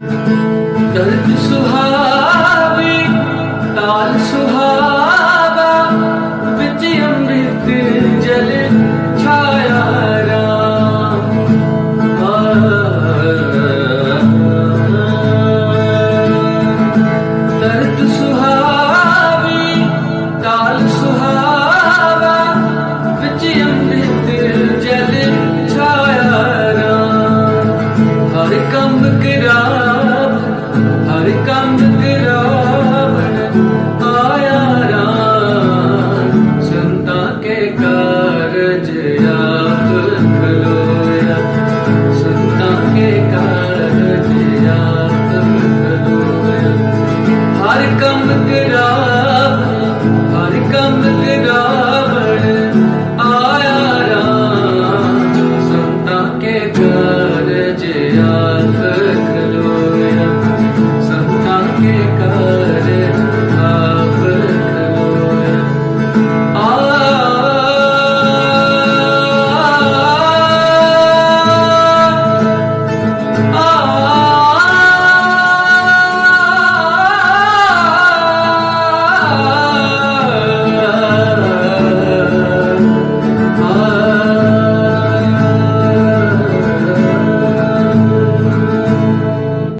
ਦਰਦ ਸੁਹਾਵੇ, ਤਾਲ ਸੁਹਾਵਾ ਅੰਮ੍ਰਿਤ ਜਲ ਛਾਇਆ ਦਰਦ ਸੁਹਾਵੇ, ਤਾਲ ਸੁਹਾਵਾ ਅੰਮ੍ਰਿਤ ਜਲ ਛਾਇਆ ਹਰ ਕੰਮ ਕਰਾ America.